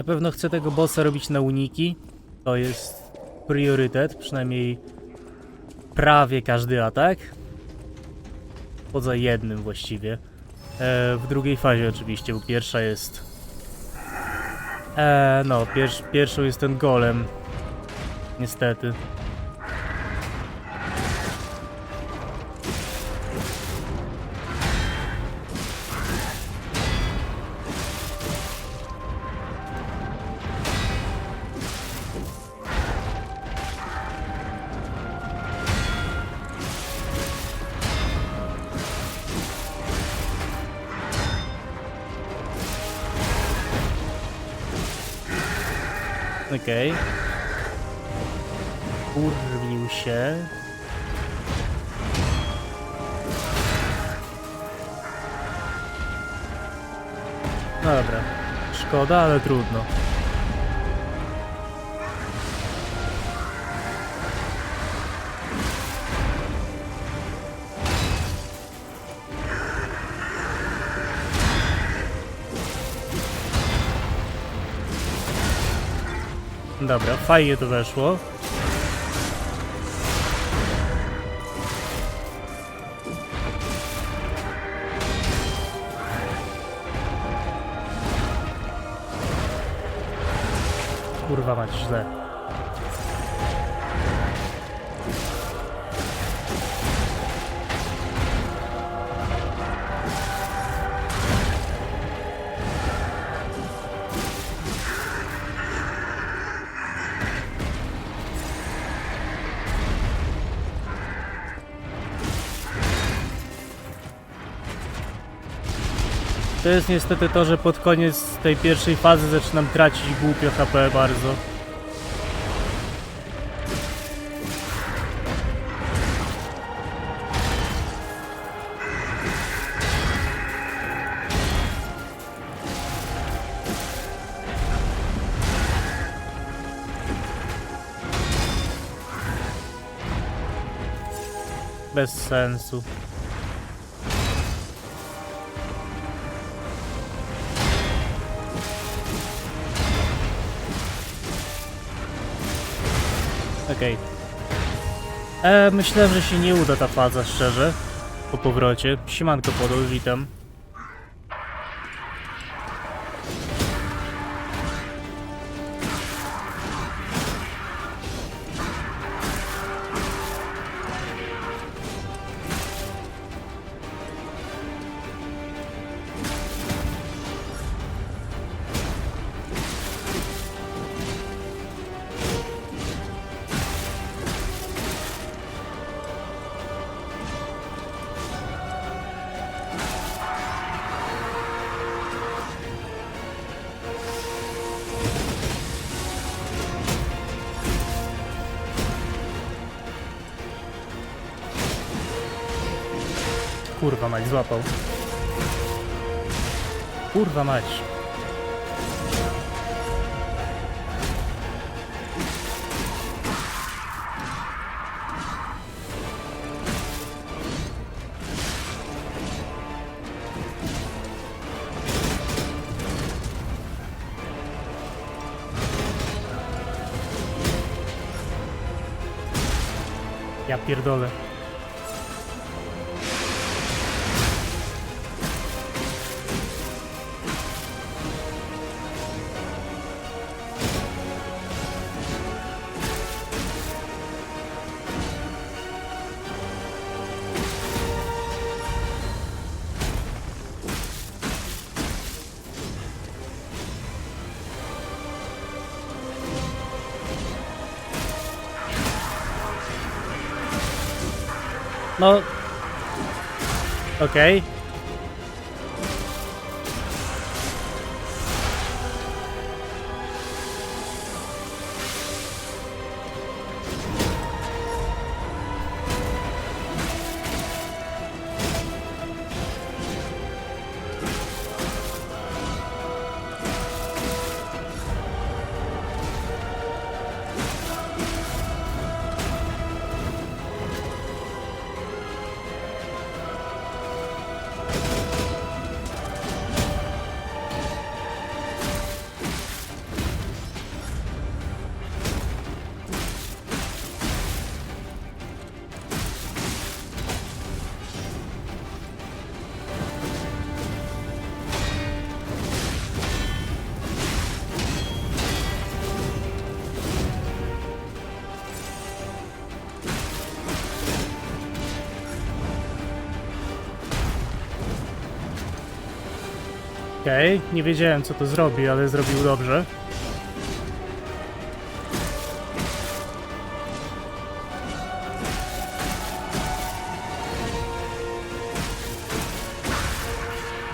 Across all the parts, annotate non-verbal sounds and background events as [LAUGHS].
Na pewno chcę tego bossa robić na uniki. To jest priorytet, przynajmniej prawie każdy atak. Poza jednym właściwie. E, w drugiej fazie oczywiście, bo pierwsza jest... E, no, pier pierwszą jest ten golem. Niestety. Okej. Urwił się. No dobra. Szkoda, ale trudno. Dobra, fajnie to weszło. Kurwa mać źle. Jest niestety to, że pod koniec tej pierwszej fazy zaczynam tracić głupio HP bardzo. Bez sensu. Okej. E, myślałem, że się nie uda ta faza, szczerze. Po powrocie. Siemanko podał, witam. Kurwa mać, złapał. Kurwa mać. Ja pierdolę. No. Okej. Okej, nie wiedziałem co to zrobi, ale zrobił dobrze.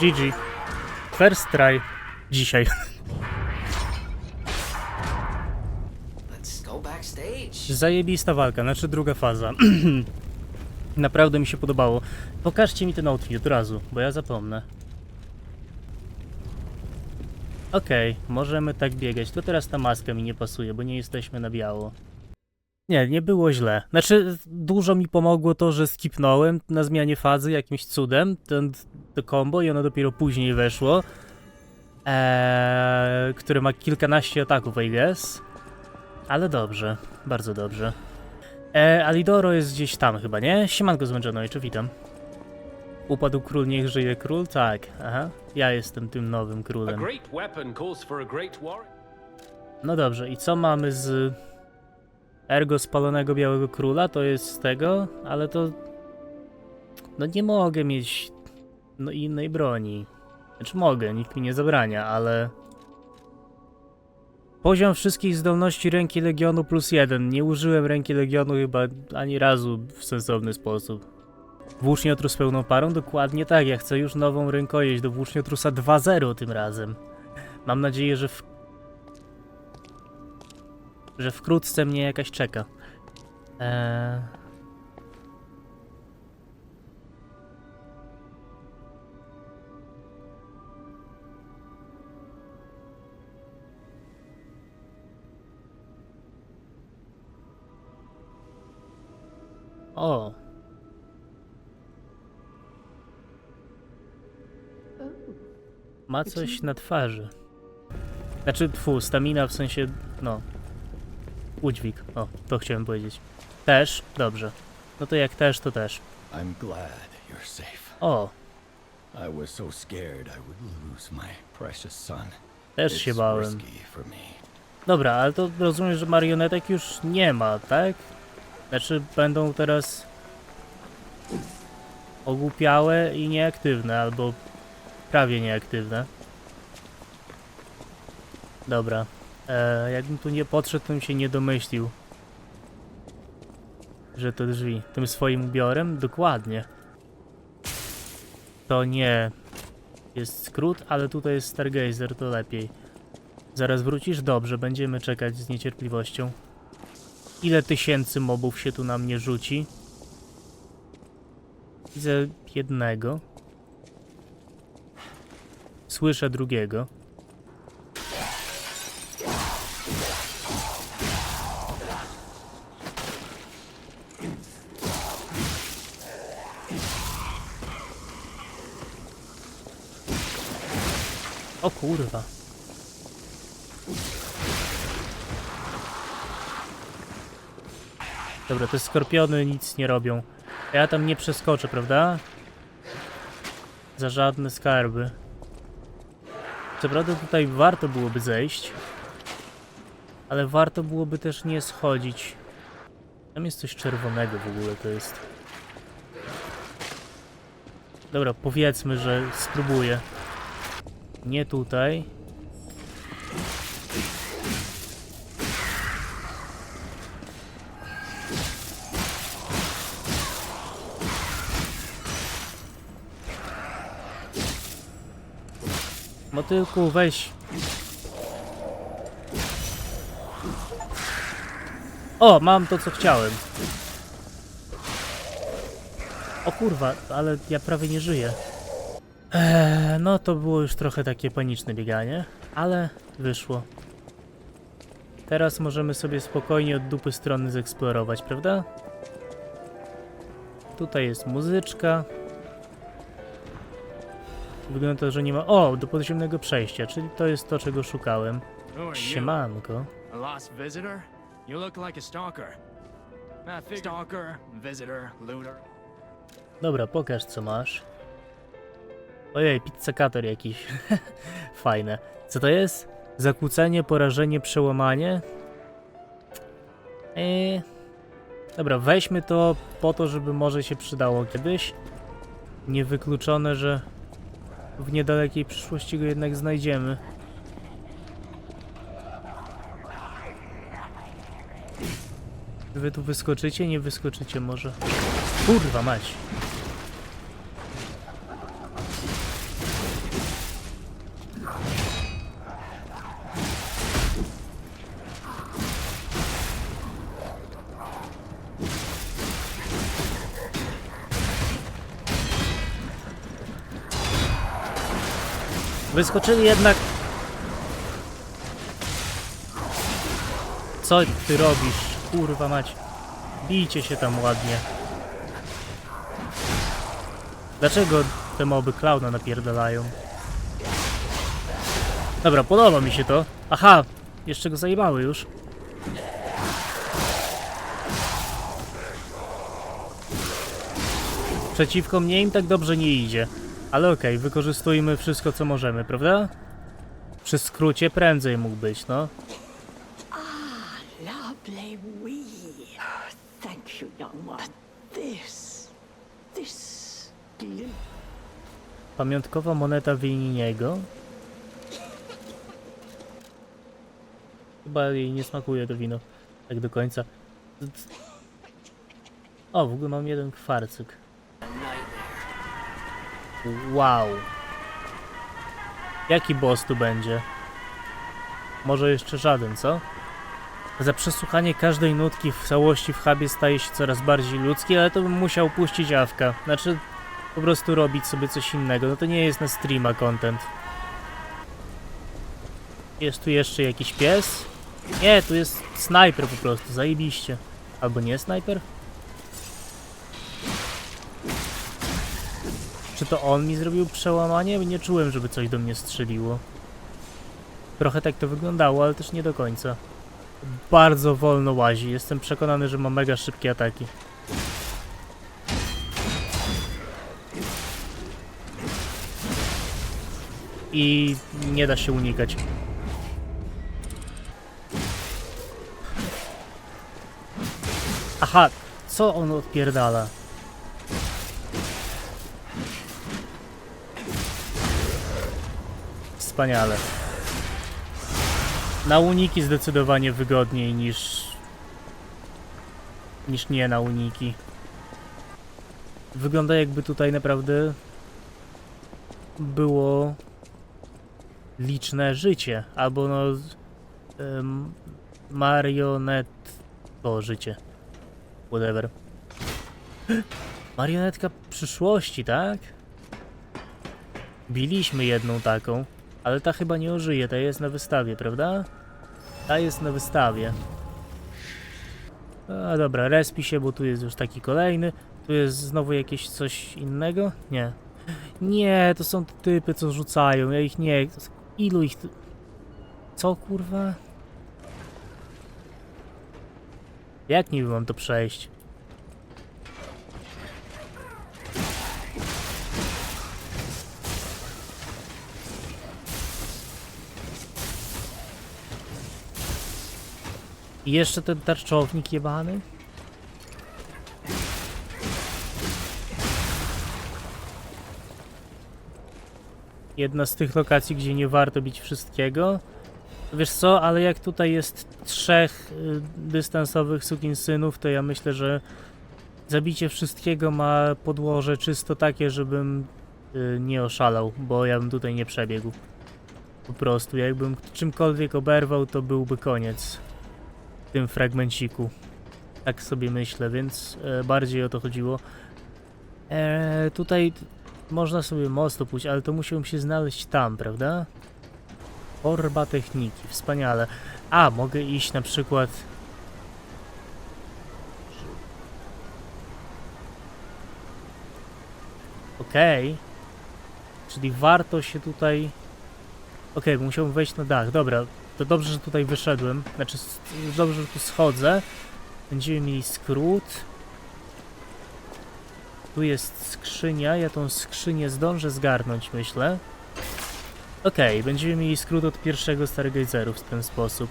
GG. First try. Dzisiaj. Zajebista walka, znaczy druga faza. [CLEARS THROAT] Naprawdę mi się podobało. Pokażcie mi ten outfit od razu, bo ja zapomnę. Okej, możemy tak biegać. To teraz ta maska mi nie pasuje, bo nie jesteśmy na biało. Nie, nie było źle. Znaczy, dużo mi pomogło to, że skipnąłem na zmianie fazy jakimś cudem, ten, to combo i ono dopiero później weszło. Eee, które ma kilkanaście ataków, I guess. Ale dobrze, bardzo dobrze. E, Alidoro jest gdzieś tam chyba, nie? Siemanko zmęczony, witam. Upadł król, niech żyje król? Tak, aha. Ja jestem tym nowym królem. No dobrze, i co mamy z ergo spalonego białego króla? To jest z tego, ale to... No nie mogę mieć no innej broni. Znaczy mogę, nikt mi nie zabrania, ale... Poziom wszystkich zdolności ręki Legionu plus jeden. Nie użyłem ręki Legionu chyba ani razu w sensowny sposób. Włóczniotrus pełną parą? Dokładnie tak, ja chcę już nową rękojeść do Włóczniotrusa 2.0 tym razem. Mam nadzieję, że w że wkrótce mnie jakaś czeka. Eee... O. Ma coś na twarzy. Znaczy, tfu, stamina w sensie, no, Udźwig. O, to chciałem powiedzieć. Też? Dobrze. No to jak też, to też. I'm glad you're safe. O, I was so scared I would lose my precious son. też It's się bałem. risky for me. Dobra, ale to rozumiem, że marionetek już nie ma, tak? Znaczy będą teraz ogłupiałe i nieaktywne, albo prawie nieaktywne. Dobra. E, jakbym tu nie podszedł, to bym się nie domyślił, że to drzwi. Tym swoim ubiorem? Dokładnie. To nie jest skrót, ale tutaj jest Stargazer, to lepiej. Zaraz wrócisz? Dobrze, będziemy czekać z niecierpliwością. Ile tysięcy mobów się tu na mnie rzuci? Widzę jednego. Słyszę drugiego. O kurwa. Dobra, te skorpiony nic nie robią. Ja tam nie przeskoczę, prawda? Za żadne skarby. Co prawda tutaj warto byłoby zejść. Ale warto byłoby też nie schodzić. Tam jest coś czerwonego w ogóle, to jest. Dobra, powiedzmy, że spróbuję. Nie tutaj. Motylku, weź. O, mam to co chciałem. O kurwa, ale ja prawie nie żyję. Eee, no to było już trochę takie paniczne bieganie, ale wyszło. Teraz możemy sobie spokojnie od dupy strony zeksplorować, prawda? Tutaj jest muzyczka. Wygląda to, że nie ma... O, do podziemnego przejścia, czyli to jest to, czego szukałem. Siemanko. A lost visitor? You look like a stalker. I fig- stalker, visitor, looter. Dobra, pokaż co masz. Ojej, pizzacator jakiś. [LAUGHS] Fajne. Co to jest? Zakłócenie, porażenie, przełamanie? Eee... Dobra, weźmy to po to, żeby może się przydało kiedyś. Niewykluczone, że w niedalekiej przyszłości go jednak znajdziemy. Wy tu wyskoczycie? Nie wyskoczycie może. Kurwa mać. Wyskoczyli jednak. Co ty robisz? Kurwa mać. Bijcie się tam ładnie. Dlaczego te moby klauna napierdalają? Dobra, podoba mi się to. Aha, jeszcze go zajebały już. Przeciwko mnie im tak dobrze nie idzie. Ale okej, wykorzystujmy wszystko co możemy, prawda? Przy skrócie prędzej mógł być, no. Lovely wee. Thank you, young one. This, this glim- Pamiątkowa moneta Wininiego. Chyba jej nie smakuje to wino tak do końca. O, w ogóle mam jeden kwarcyk. Wow. Jaki boss tu będzie? Może jeszcze żaden, co? Za przesłuchanie każdej nutki w całości w hubie staje się coraz bardziej ludzki, ale to bym musiał puścić awka. Znaczy, po prostu robić sobie coś innego. No to nie jest na streama content. Jest tu jeszcze jakiś pies? Nie, tu jest snajper po prostu, zajebiście. Albo nie snajper? Czy to on mi zrobił przełamanie? Nie czułem, żeby coś do mnie strzeliło. Trochę tak to wyglądało, ale też nie do końca. Bardzo wolno łazi. Jestem przekonany, że ma mega szybkie ataki. i nie da się unikać. Aha, co on odpierdala? Wspaniale. Na uniki zdecydowanie wygodniej niż niż nie na uniki. Wygląda jakby tutaj naprawdę było liczne życie, albo no um, marionet to życie. Whatever. Marionetka przyszłości, tak? Biliśmy jedną taką, ale ta chyba nie ożyje, ta jest na wystawie, prawda? Ta jest na wystawie. A dobra, respi się, bo tu jest już taki kolejny. Tu jest znowu jakieś coś innego? Nie. Nie, to są te typy, co rzucają, ja ich nie... Ilu ich tu... Co kurwa? Jak niby mam to przejść? I jeszcze ten tarczownik jebany? jedna z tych lokacji, gdzie nie warto bić wszystkiego. Wiesz co, ale jak tutaj jest trzech y, dystansowych sukinsynów, to ja myślę, że zabicie wszystkiego ma podłoże czysto takie, żebym y, nie oszalał, bo ja bym tutaj nie przebiegł. Po prostu, jakbym czymkolwiek oberwał, to byłby koniec tym fragmenciku. Tak sobie myślę, więc e, bardziej o to chodziło. E, tutaj można sobie most pójść, ale to musiałbym się znaleźć tam, prawda? Orba techniki, wspaniale. A, mogę iść na przykład... Okej. Czyli warto się tutaj... Okej, musiałbym wejść na dach, dobra. To dobrze, że tutaj wyszedłem. Znaczy, dobrze, że tu schodzę. Będziemy mieli skrót. Tu jest skrzynia, ja tą skrzynię zdążę zgarnąć, myślę. Okej, będziemy mieli skrót od pierwszego Stargazeru w ten sposób.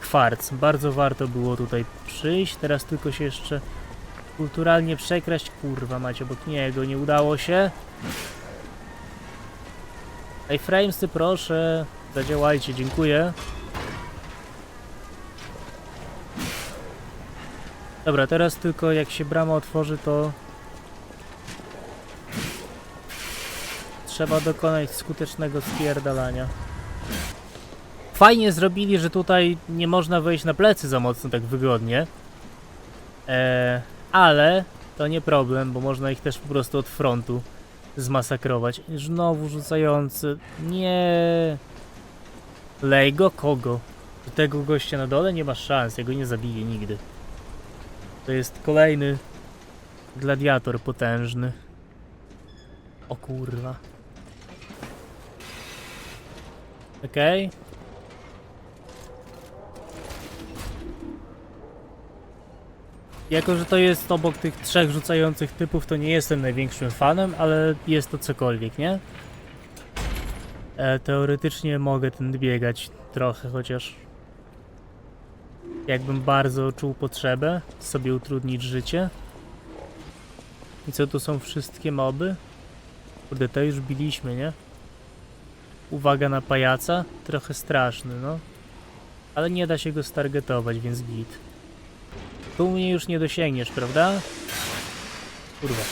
Kwarc, bardzo warto było tutaj przyjść, teraz tylko się jeszcze kulturalnie przekraść. Kurwa, macie obok niego, nie udało się. Iframesy proszę, zadziałajcie, dziękuję. Dobra, teraz tylko jak się brama otworzy, to trzeba dokonać skutecznego spierdalania. Fajnie zrobili, że tutaj nie można wejść na plecy za mocno tak wygodnie. Eee, ale to nie problem, bo można ich też po prostu od frontu zmasakrować. Znowu rzucający. Nie. Lej go kogo? Do tego gościa na dole nie ma szans, ja go nie zabiję nigdy. To jest kolejny gladiator potężny. O kurwa. Okej. Jako, że to jest obok tych trzech rzucających typów, to nie jestem największym fanem, ale jest to cokolwiek, nie? E, teoretycznie mogę ten biegać trochę, chociaż jakbym bardzo czuł potrzebę sobie utrudnić życie. I co tu są wszystkie moby? Kurde, to już biliśmy, nie? Uwaga na pajaca, trochę straszny, no. Ale nie da się go stargetować, więc git. Tu mnie już nie dosięgniesz, prawda? Kurwa.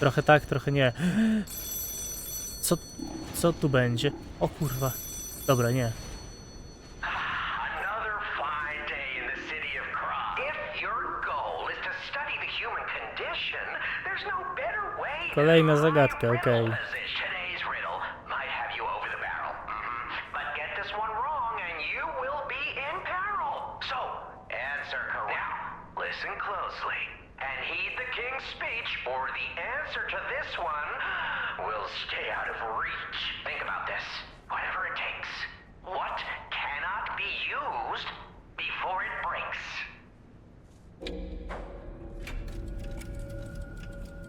Trochę tak, trochę nie. Co, co tu będzie? O kurwa. Dobra, nie. Another fine day in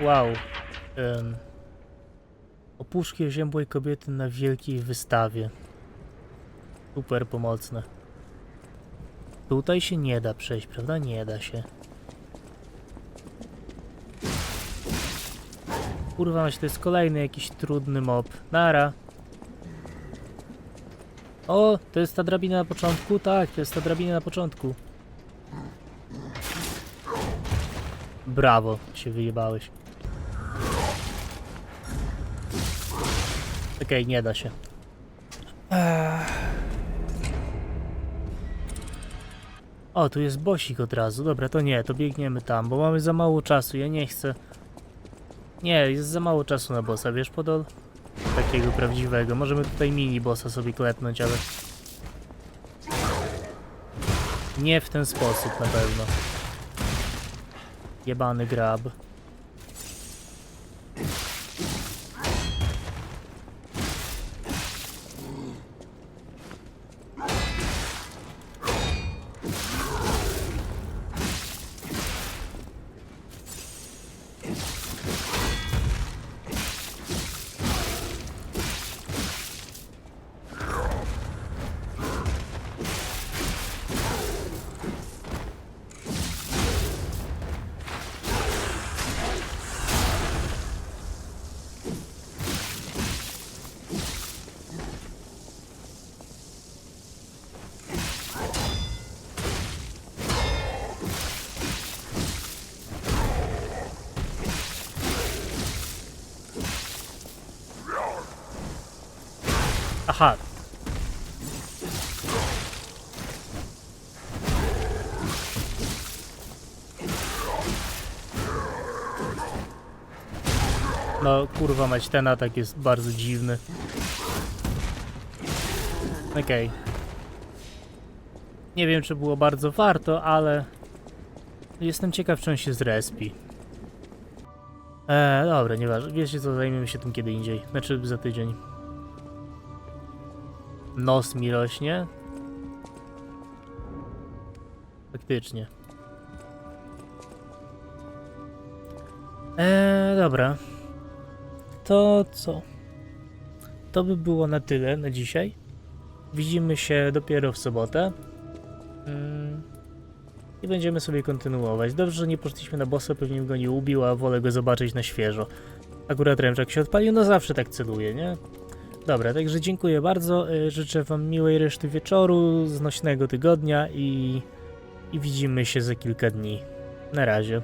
wow. Em, opuszki oziębłej kobiety na wielkiej wystawie. Super pomocne. Tutaj się nie da przejść, prawda? Nie da się. Kurwa, mać, to jest kolejny jakiś trudny mob. Nara. O, to jest ta drabina na początku? Tak, to jest ta drabina na początku. Brawo, się wyjebałeś. Okej, nie da się. O, tu jest bosik od razu. Dobra, to nie, to biegniemy tam, bo mamy za mało czasu. Ja nie chcę. Nie, jest za mało czasu na bossa, wiesz, podol? Takiego prawdziwego. Możemy tutaj mini bossa sobie klepnąć, ale. Nie w ten sposób na pewno. Jebany grab. Aha. No kurwa mać, ten atak jest bardzo dziwny. Okej. Nie wiem czy było bardzo warto, ale jestem ciekaw czy on się zrespi. Eee, dobra, nieważne. Wiecie co, zajmiemy się tym kiedy indziej. Znaczy za tydzień. Nos mi rośnie. Faktycznie. Eee, dobra. To co? To by było na tyle na dzisiaj. Widzimy się dopiero w sobotę. Mm. I będziemy sobie kontynuować. Dobrze, że nie poszliśmy na bossa, pewnie go nie ubił, a wolę go zobaczyć na świeżo. Akurat ręczak się odpalił, no zawsze tak celuję, nie? Dobra, także dziękuję bardzo. y, Życzę Wam miłej reszty wieczoru, znośnego tygodnia i, i widzimy się za kilka dni. Na razie.